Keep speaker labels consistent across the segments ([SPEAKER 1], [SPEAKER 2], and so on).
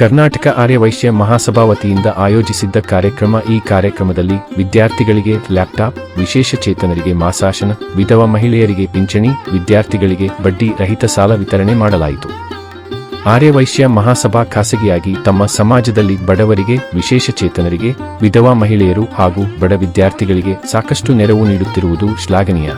[SPEAKER 1] ಕರ್ನಾಟಕ ಆರ್ಯವೈಶ್ಯ ಮಹಾಸಭಾ ವತಿಯಿಂದ ಆಯೋಜಿಸಿದ್ದ ಕಾರ್ಯಕ್ರಮ ಈ ಕಾರ್ಯಕ್ರಮದಲ್ಲಿ ವಿದ್ಯಾರ್ಥಿಗಳಿಗೆ ಲ್ಯಾಪ್ಟಾಪ್, ವಿಶೇಷ ಚೇತನರಿಗೆ ಮಾಸಾಶನ, ವಿಧವಾ ಮಹಿಳೆಯರಿಗೆ ಪಿಂಚಣಿ, ವಿದ್ಯಾರ್ಥಿಗಳಿಗೆ ಬಡ್ಡಿ ರಹಿತ ಸಾಲ ವಿತರಣೆ ಮಾಡಲಾಯಿತು. ಆರ್ಯವೈಶ್ಯ ಮಹಾಸಭಾ ಖಾಸಗಿಯಾಗಿ ತಮ್ಮ ಸಮಾಜದಲ್ಲಿ ಬಡವರಿಗೆ, ವಿಶೇಷ ಚೇತನರಿಗೆ, ವಿಧವಾ ಮಹಿಳೆಯರು ಹಾಗೂ ಬಡ ವಿದ್ಯಾರ್ಥಿಗಳಿಗೆ ಸಾಕಷ್ಟು ನೆರವು ನೀಡುತ್ತಿರುವುದು ಶ್ಲಾಘನೀಯ.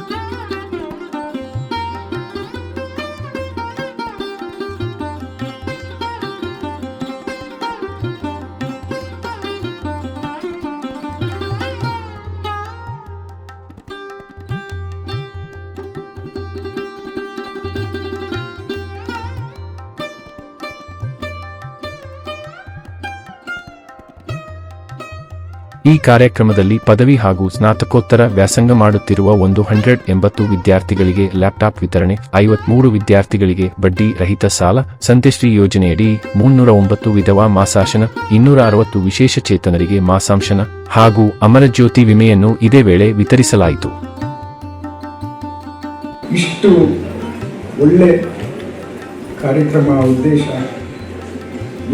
[SPEAKER 1] ಈ ಕಾರ್ಯಕ್ರಮದಲ್ಲಿ ಪದವಿ ಹಾಗೂ ಸ್ನಾತಕೋತ್ತರ ವ್ಯಾಸಂಗ ಮಾಡುತ್ತಿರುವ ಒಂದು ಹಂಡ್ರೆಡ್ ಎಂಬತ್ತು ವಿದ್ಯಾರ್ಥಿಗಳಿಗೆ ಲ್ಯಾಪ್ಟಾಪ್ ವಿತರಣೆ, ಐವತ್ಮೂರು ವಿದ್ಯಾರ್ಥಿಗಳಿಗೆ ಬಡ್ಡಿ ರಹಿತ ಸಾಲ, ಸಂತೆಶ್ರೀ ಯೋಜನೆಯಡಿ ಮುನ್ನೂರ ಒಂಬತ್ತು ವಿಧವಾ ಮಾಸಾಶನ, ಇನ್ನೂರ ಅರವತ್ತು ವಿಶೇಷ ಚೇತನರಿಗೆ ಮಾಸಾಂಶನ ಹಾಗೂ ಅಮರಜ್ಯೋತಿ ವಿಮೆಯನ್ನು ಇದೇ ವೇಳೆ ವಿತರಿಸಲಾಯಿತು.
[SPEAKER 2] ಇಷ್ಟು ಒಳ್ಳೆ ಕಾರ್ಯಕ್ರಮ ಉದ್ದೇಶ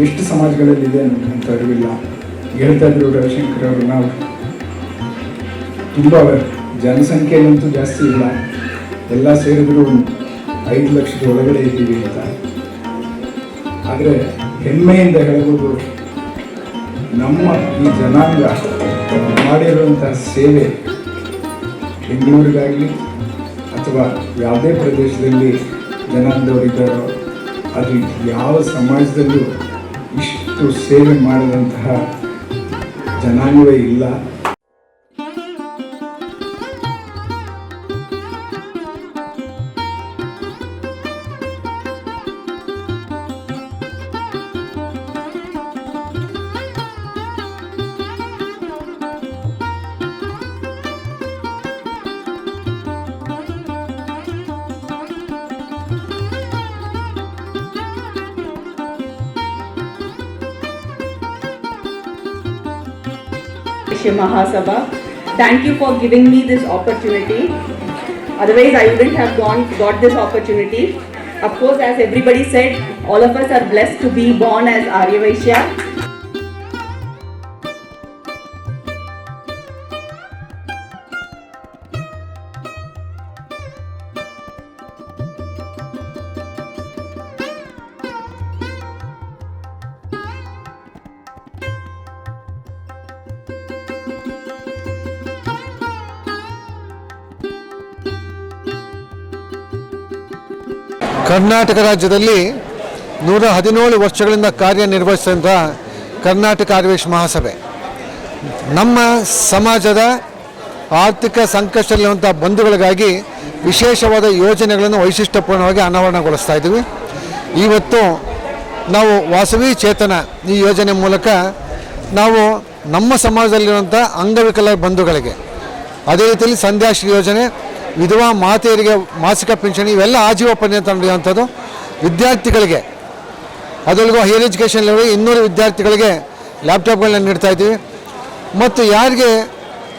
[SPEAKER 2] ಎಷ್ಟು ಸಮಾಜಗಳಲ್ಲಿದೆ ಅಂತ ಅರಿವಿಲ್ಲ ಹೇಳ್ತಾ ಇದ್ರು ರವಿಶಂಕರ್ ಅವರು, ನಾವು ತುಂಬ ಜನಸಂಖ್ಯೆಯಲ್ಲಂತೂ ಜಾಸ್ತಿ ಇಲ್ಲ. ಎಲ್ಲ ಸೇರಿದ್ರು ಐದು ಲಕ್ಷದ ಒಳಗಡೆ ಇದ್ದೀವಿ ಅಂತ. ಆದರೆ ಹೆಮ್ಮೆಯಿಂದ ಹೇಳ್ಬೋದು, ನಮ್ಮ ಈ ಜನಾಂಗ ಮಾಡಿರುವಂಥ ಸೇವೆ ಬೆಂಗಳೂರಿಗಾಗಲಿ ಅಥವಾ ಯಾವುದೇ ಪ್ರದೇಶದಲ್ಲಿ ಜನಾಂಗದವರಿದ್ದಾರೋ, ಅದು ಯಾವ ಸಮಾಜದಲ್ಲೂ ಇಷ್ಟು ಸೇವೆ ಮಾಡಿದಂತಹ ಜನಾಂಗವೇ ಇಲ್ಲ.
[SPEAKER 3] Shri Mahasabha. Thank you for giving me this opportunity. Otherwise, I wouldn't have gone got this opportunity. Of course, as everybody said, all of us are blessed to be born as Arya Vaishya.
[SPEAKER 4] Karnataka ರಾಜ್ಯದಲ್ಲಿ ನೂರ ಹದಿನೇಳು ವರ್ಷಗಳಿಂದ ಕಾರ್ಯನಿರ್ವಹಿಸಿದಂಥ ಕರ್ನಾಟಕ ಆರ್ವೇಶ್ ಮಹಾಸಭೆ. ನಮ್ಮ ಸಮಾಜದ ಆರ್ಥಿಕ ಸಂಕಷ್ಟದಲ್ಲಿರುವಂಥ ಬಂಧುಗಳಿಗಾಗಿ ವಿಶೇಷವಾದ ಯೋಜನೆಗಳನ್ನು ವೈಶಿಷ್ಟ್ಯಪೂರ್ಣವಾಗಿ ಅನಾವರಣಗೊಳಿಸ್ತಾ ಇದ್ದೀವಿ. ಇವತ್ತು ನಾವು ವಾಸವಿ ಚೇತನ ಈ ಯೋಜನೆ ಮೂಲಕ ನಾವು ನಮ್ಮ ಸಮಾಜದಲ್ಲಿರುವಂಥ ಅಂಗವಿಕಲ ಬಂಧುಗಳಿಗೆ, ಅದೇ ರೀತಿಯಲ್ಲಿ ಸಂಧ್ಯಾಶ್ರೀ ಯೋಜನೆ ವಿಧವಾ ಮಾತೆಯರಿಗೆ ಮಾಸಿಕ ಪಿಂಚಣಿ, ಇವೆಲ್ಲ ಆಜೀವ ಪರ್ಯಂತ ನಡೆಯುವಂಥದ್ದು. ವಿದ್ಯಾರ್ಥಿಗಳಿಗೆ, ಅದರೊಳಗೂ ಹೈಯರ್ ಎಜುಕೇಷನ್ ಲೆವೆಲ್ ಇನ್ನೂರು ವಿದ್ಯಾರ್ಥಿಗಳಿಗೆ ಲ್ಯಾಪ್ಟಾಪ್ಗಳನ್ನ ನೀಡ್ತಾ ಇದ್ದೀವಿ. ಮತ್ತು ಯಾರಿಗೆ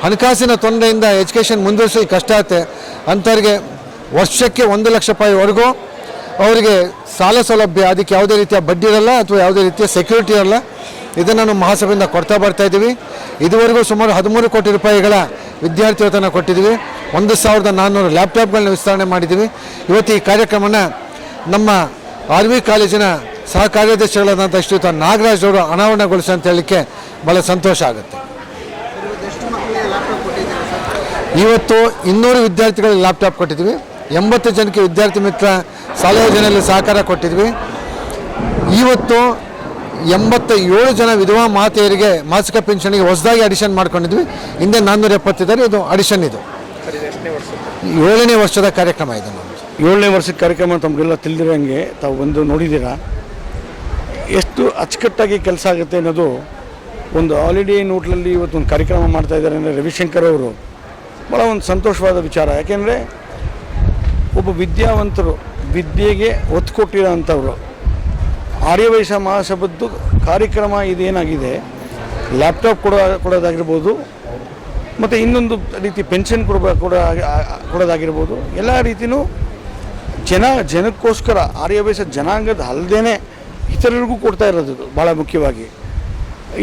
[SPEAKER 4] ಹಣಕಾಸಿನ ತೊಂದರೆಯಿಂದ ಎಜುಕೇಷನ್ ಮುಂದುವರಿಸೋದು ಕಷ್ಟ ಆಗುತ್ತೆ ಅಂಥವ್ರಿಗೆ ವರ್ಷಕ್ಕೆ ಒಂದು ಲಕ್ಷ ರೂಪಾಯಿವರೆಗೂ ಅವರಿಗೆ ಸಾಲ ಸೌಲಭ್ಯ, ಅದಕ್ಕೆ ಯಾವುದೇ ರೀತಿಯ ಬಡ್ಡಿ ಇರಲ್ಲ ಅಥವಾ ಯಾವುದೇ ರೀತಿಯ ಸೆಕ್ಯೂರಿಟಿ ಇರಲ್ಲ. ಇದನ್ನು ನಾವು ಮಹಾಸಭೆಯಿಂದ ಕೊಡ್ತಾ ಬರ್ತಾ ಇದ್ದೀವಿ. ಇದುವರೆಗೂ ಸುಮಾರು ಹದಿಮೂರು ಕೋಟಿ ರೂಪಾಯಿಗಳ ವಿದ್ಯಾರ್ಥಿ ವೇತನ ಕೊಟ್ಟಿದ್ದೀವಿ. ಒಂದು ಸಾವಿರದ ನಾನ್ನೂರು ಲ್ಯಾಪ್ಟಾಪ್ಗಳನ್ನ ವಿಸ್ತರಣೆ ಮಾಡಿದ್ದೀವಿ. ಇವತ್ತು ಈ ಕಾರ್ಯಕ್ರಮನ ನಮ್ಮ ಆರ್ ವಿ ಕಾಲೇಜಿನ ಸಹ ಕಾರ್ಯದರ್ಶಿಗಳಾದಂಥ ಶ್ರೀಯುತ ನಾಗರಾಜ್ ಅವರು ಅನಾವರಣಗೊಳಿಸ ಅಂತ ಹೇಳಲಿಕ್ಕೆ ಭಾಳ ಸಂತೋಷ ಆಗುತ್ತೆ. ಇವತ್ತು ಇನ್ನೂರು ವಿದ್ಯಾರ್ಥಿಗಳಿಗೆ ಲ್ಯಾಪ್ಟಾಪ್ ಕೊಟ್ಟಿದ್ವಿ ಎಂಬತ್ತು ಜನಕ್ಕೆ ವಿದ್ಯಾರ್ಥಿ ಮಿತ್ರ ಸಾಲ ಯೋಜನೆಯಲ್ಲಿ ಸಹಕಾರ ಕೊಟ್ಟಿದ್ವಿ ಇವತ್ತು ಎಂಬತ್ತ ಏಳು ಜನ ವಿಧವಾ ಮಾತೆಯರಿಗೆ ಮಾಸಿಕ ಪಿಂಚಣಿಗೆ ಹೊಸದಾಗಿ ಅಡಿಷನ್ ಮಾಡ್ಕೊಂಡಿದ್ವಿ. ಹಿಂದೆ ನಾನ್ನೂರ ಎಪ್ಪತ್ತಿದ್ದಾರೆ ಇದು ಅಡಿಷನ್ ಇದು. ಏಳನೇ ವರ್ಷದ ಕಾರ್ಯಕ್ರಮ ಇದೆ
[SPEAKER 5] ಏಳನೇ ವರ್ಷದ ಕಾರ್ಯಕ್ರಮ ತಮಗೆಲ್ಲ ತಿಳಿದಿರೋಂಗೆ ತಾವು ಬಂದು ನೋಡಿದ್ದೀರಾ? ಎಷ್ಟು ಅಚ್ಚುಕಟ್ಟಾಗಿ ಕೆಲಸ ಆಗುತ್ತೆ ಅನ್ನೋದು ಒಂದು ಹಾಲಿಡೇ ನೋಟ್ಲಲ್ಲಿ ಇವತ್ತು ಒಂದು ಕಾರ್ಯಕ್ರಮ ಮಾಡ್ತಾ ಇದ್ದಾರೆ ಅಂದರೆ ರವಿಶಂಕರ್ ಅವರು ಭಾಳ ಒಂದು ಸಂತೋಷವಾದ ವಿಚಾರ. ಯಾಕೆಂದರೆ ಒಬ್ಬ ವಿದ್ಯಾವಂತರು ವಿದ್ಯೆಗೆ ಒತ್ತು ಕೊಟ್ಟಿರೋ ಆರ್ಯವೈಶ್ಯ ಮಹಾಸಭದ್ದು ಕಾರ್ಯಕ್ರಮ ಇದೇನಾಗಿದೆ? ಲ್ಯಾಪ್ಟಾಪ್ ಕೊಡೋ ಕೊಡೋದಾಗಿರ್ಬೋದು ಮತ್ತು ಇನ್ನೊಂದು ರೀತಿ ಪೆನ್ಷನ್ ಕೊಡಬ ಕೊಡ ಕೊಡೋದಾಗಿರ್ಬೋದು. ಎಲ್ಲ ರೀತಿಯೂ ಜನ, ಜನಕ್ಕೋಸ್ಕರ ಆರ್ಯವೇಶ ಜನಾಂಗದ ಅಲ್ಲದೇ ಇತರರಿಗೂ ಕೊಡ್ತಾ ಇರೋದು ಭಾಳ ಮುಖ್ಯವಾಗಿ.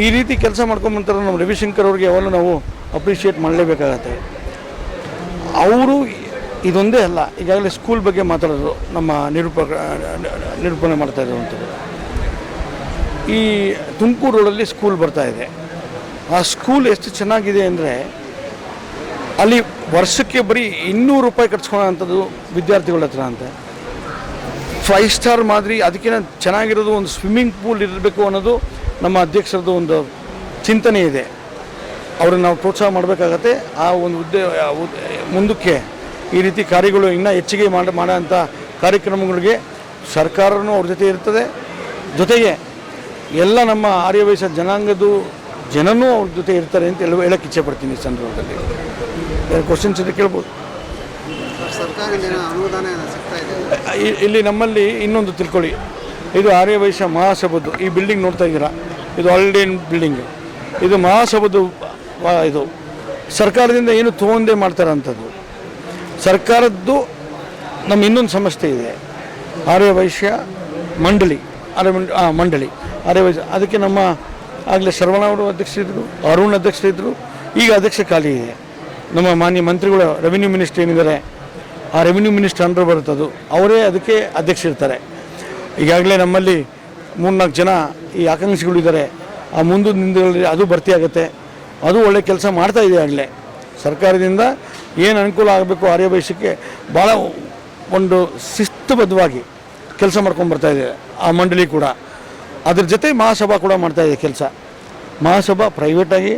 [SPEAKER 5] ಈ ರೀತಿ ಕೆಲಸ ಮಾಡ್ಕೊಂಬಂತಾರೆ ನಮ್ಮ ರವಿಶಂಕರ್ ಅವ್ರಿಗೆ ಯಾವಾಗಲೂ ನಾವು ಅಪ್ರಿಷಿಯೇಟ್ ಮಾಡಲೇಬೇಕಾಗತ್ತೆ. ಅವರು ಇದೊಂದೇ ಅಲ್ಲ, ಈಗಾಗಲೇ ಸ್ಕೂಲ್ ಬಗ್ಗೆ ಮಾತಾಡೋದು, ನಮ್ಮ ನಿರೂಪ ನಿರೂಪಣೆ ಮಾಡ್ತಾ ಇರುವಂಥದ್ದು. ಈ ತುಮಕೂರು ರೋಡಲ್ಲಿ ಸ್ಕೂಲ್ ಬರ್ತಾ ಇದೆ. ಆ ಸ್ಕೂಲ್ ಎಷ್ಟು ಚೆನ್ನಾಗಿದೆ ಅಂದರೆ ಅಲ್ಲಿ ವರ್ಷಕ್ಕೆ ಬರೀ ಇನ್ನೂರು ರೂಪಾಯಿ ಖರ್ಚ್ಕೊಳ್ಳೋ ಅಂಥದ್ದು ವಿದ್ಯಾರ್ಥಿಗಳ ಹತ್ರ ಅಂತೆ. ಫೈವ್ ಸ್ಟಾರ್ ಮಾದರಿ ಅದಕ್ಕಿಂತ ಚೆನ್ನಾಗಿರೋದು ಒಂದು ಸ್ವಿಮ್ಮಿಂಗ್ ಪೂಲ್ ಇರಬೇಕು ಅನ್ನೋದು ನಮ್ಮ ಅಧ್ಯಕ್ಷರದ್ದು ಒಂದು ಚಿಂತನೆ ಇದೆ. ಅವ್ರನ್ನ ನಾವು ಪ್ರೋತ್ಸಾಹ ಮಾಡಬೇಕಾಗತ್ತೆ. ಆ ಒಂದು ಉದ್ದ ಮುಂದಕ್ಕೆ ಈ ರೀತಿ ಕಾರ್ಯಗಳು ಇನ್ನೂ ಹೆಚ್ಚಿಗೆ ಮಾಡಿ ಮಾಡೋಂಥ ಕಾರ್ಯಕ್ರಮಗಳಿಗೆ ಸರ್ಕಾರನೂ ಅವ್ರ ಜೊತೆ ಇರ್ತದೆ. ಜೊತೆಗೆ ಎಲ್ಲ ನಮ್ಮ ಆರ್ಯವಯಸ್ಸ ಜನಾಂಗದ ಜನನೂ ಅವ್ರ ಜೊತೆ ಇರ್ತಾರೆ ಅಂತ ಹೇಳುವ ಹೇಳಕ್ಕೆ ಇಚ್ಛೆ ಪಡ್ತೀನಿ ಈ ಸಂದರ್ಭದಲ್ಲಿ. ಕ್ವಶನ್ಸ್ ಇದೆ? ಕೇಳ್ಬೋದು ಇಲ್ಲಿ ನಮ್ಮಲ್ಲಿ ಇನ್ನೊಂದು ತಿಳ್ಕೊಳ್ಳಿ. ಇದು ಆರ್ಯವೈಶ್ಯ ಮಹಾಸಭದ್ದು. ಈ ಬಿಲ್ಡಿಂಗ್ ನೋಡ್ತಾ ಇದ್ದೀರಾ? ಇದು ಆಲ್ರೆಡಿ ಬಿಲ್ಡಿಂಗ್ ಇದು ಮಹಾಸಭದ್ದು ಇದು. ಸರ್ಕಾರದಿಂದ ಏನು ತೊಗೊಂಡೇ ಮಾಡ್ತಾರಂಥದ್ದು ಸರ್ಕಾರದ್ದು ನಮ್ಮ ಇನ್ನೊಂದು ಸಂಸ್ಥೆ ಇದೆ. ಆರ್ಯವೈಶ್ಯ ಮಂಡಳಿ. ಆರ್ಯ ಮಂಡಳಿ. ಆರ್ಯವೈಶ್ಯ. ಅದಕ್ಕೆ ನಮ್ಮ ಆಗಲೇ ಶರವಣ ಅವರು ಅಧ್ಯಕ್ಷರಿದ್ದರು ಅರುಣ್ ಅಧ್ಯಕ್ಷರಿದ್ದರು ಈಗ ಅಧ್ಯಕ್ಷ ಖಾಲಿ ಇದೆ. ನಮ್ಮ ಮಾನ್ಯ ಮಂತ್ರಿಗಳು ರೆವಿನ್ಯೂ ಮಿನಿಸ್ಟರ್ ಏನಿದ್ದಾರೆ, ಆ ರೆವಿನ್ಯೂ ಮಿನಿಸ್ಟರ್ ಅಂಡರ್ ಬರುತ್ತದು ಅವರೇ ಅದಕ್ಕೆ ಅಧ್ಯಕ್ಷ ಇರ್ತಾರೆ. ಈಗಾಗಲೇ ನಮ್ಮಲ್ಲಿ ಮೂರ್ನಾಲ್ಕು ಜನ ಈ ಆಕಾಂಕ್ಷಿಗಳಿದ್ದಾರೆ ಆ ಮುಂದಿನ ದಿನಗಳಲ್ಲಿ ಅದು ಭರ್ತಿ ಆಗುತ್ತೆ. ಅದು ಒಳ್ಳೆ ಕೆಲಸ ಮಾಡ್ತಾ ಇದೆ ಆಗಲೇ. ಸರ್ಕಾರದಿಂದ ಏನು ಅನುಕೂಲ ಆಗಬೇಕು ಆರ್ಯವೈಶ್ಯಕ್ಕೆ ಭಾಳ ಒಂದು ಶಿಸ್ತುಬದ್ಧವಾಗಿ ಕೆಲಸ ಮಾಡ್ಕೊಂಡು ಬರ್ತಾ ಇದೆ ಆ ಮಂಡಳಿ ಕೂಡ. ಅದ್ರ ಜೊತೆ ಮಹಾಸಭಾ ಕೂಡ ಮಾಡ್ತಾ ಇದೆ ಕೆಲಸ. ಮಹಾಸಭಾ ಪ್ರೈವೇಟಾಗಿ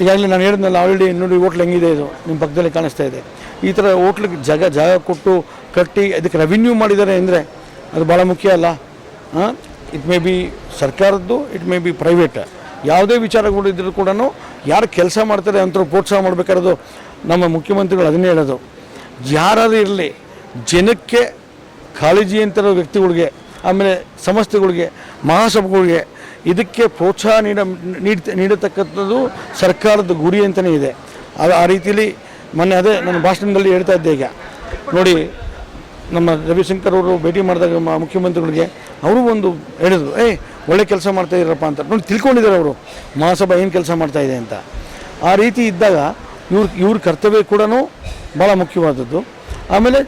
[SPEAKER 5] ಈಗಾಗಲೇ ನಾನು ಹೇಳಿದ್ನಲ್ಲ ಆಲ್ರೆಡಿ ನೋಡಿ ಹೋಟ್ಲ್ ಹೆಂಗಿದೆ ಇದು ನಿಮ್ಮ ಪಕ್ಕದಲ್ಲಿ ಕಾಣಿಸ್ತಾ ಇದೆ. ಈ ಥರ ಹೋಟ್ಲಿಗೆ ಜಾಗ ಜಾಗ ಕೊಟ್ಟು ಕಟ್ಟಿ, ಅದಕ್ಕೆ ರೆವಿನ್ಯೂ ಮಾಡಿದ್ದಾರೆ ಅಂದರೆ ಅದು ಭಾಳ ಮುಖ್ಯ ಅಲ್ಲ. ಇಟ್ ಮೇ ಬಿ ಸರ್ಕಾರದ್ದು ಇಟ್ ಮೇ ಬಿ ಪ್ರೈವೇಟ್ ಯಾವುದೇ ವಿಚಾರಗಳು ಇದ್ದರೂ ಕೂಡ ಯಾರು ಕೆಲಸ ಮಾಡ್ತಾರೆ ಅಂಥವ್ರು ಪ್ರೋತ್ಸಾಹ ಮಾಡಬೇಕಾರೋದು ನಮ್ಮ ಮುಖ್ಯಮಂತ್ರಿಗಳು ಅದನ್ನೇ ಹೇಳೋದು. ಯಾರಾದರೂ ಇರಲಿ, ಜನಕ್ಕೆ ಕಾಳಜಿ ಅಂತಿರೋ ವ್ಯಕ್ತಿಗಳಿಗೆ, ಆಮೇಲೆ ಸಂಸ್ಥೆಗಳಿಗೆ ಮಹಾಸಭೆಗಳಿಗೆ ಇದಕ್ಕೆ ಪ್ರೋತ್ಸಾಹ ನೀಡ ನೀಡ್ತ ನೀಡತಕ್ಕಂಥದ್ದು ಸರ್ಕಾರದ ಗುರಿ ಅಂತಲೇ ಇದೆ. ಅದು ಆ ರೀತಿಯಲ್ಲಿ ಮೊನ್ನೆ ಅದೇ ನನ್ನ ಭಾಷಣದಲ್ಲಿ ಹೇಳ್ತಾ ಇದ್ದೆ ಈಗ. ನೋಡಿ, ನಮ್ಮ ರವಿಶಂಕರ್ ಅವರು ಭೇಟಿ ಮಾಡಿದಾಗ ಮುಖ್ಯಮಂತ್ರಿಗಳಿಗೆ ಅವರು ಒಂದು ಹೇಳಿದರು ಏಯ್ ಒಳ್ಳೆ ಕೆಲಸ ಮಾಡ್ತಾ ಇದ್ದೀರಪ್ಪ ಅಂತ. ನೋಡಿ, ತಿಳ್ಕೊಂಡಿದ್ದಾರೆ ಅವರು, ಮಹಾಸಭಾ ಏನು ಕೆಲಸ ಮಾಡ್ತಾ ಇದೆ ಅಂತ. ಆ ರೀತಿ ಇದ್ದಾಗ ಇವ್ರ ಇವ್ರ ಕರ್ತವ್ಯ ಕೂಡ ಭಾಳ ಮುಖ್ಯವಾದದ್ದು. ಆಮೇಲೆ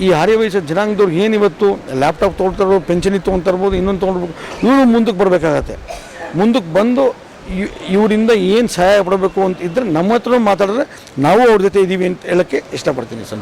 [SPEAKER 5] ಈ ಆರ್ಯವಯಸ್ಸ ಜನಾಂಗದವ್ರು ಏನು ಇವತ್ತು ಲ್ಯಾಪ್ಟಾಪ್ ತೊಗೊಳ್ತಾರೋ ಪೆನ್ಷನಿ ತೊಗೊಳ್ತಾ ಇರ್ಬೋದು ಇನ್ನೊಂದು ತೊಗೊಂಡ್ಬೇಕು ಇವರು ಮುಂದಕ್ಕೆ ಬರಬೇಕಾಗತ್ತೆ. ಮುಂದಕ್ಕೆ ಬಂದು ಇವ್- ಇವರಿಂದ ಏನು ಸಹಾಯ ಪಡಬೇಕು ಅಂತ ಇದ್ದರೆ ನಮ್ಮ ಹತ್ರ ಮಾತಾಡಿದ್ರೆ ನಾವು ಅವ್ರ ಜೊತೆ ಇದ್ದೀವಿ ಅಂತ ಹೇಳೋಕ್ಕೆ ಇಷ್ಟಪಡ್ತೀನಿ ಸಂತ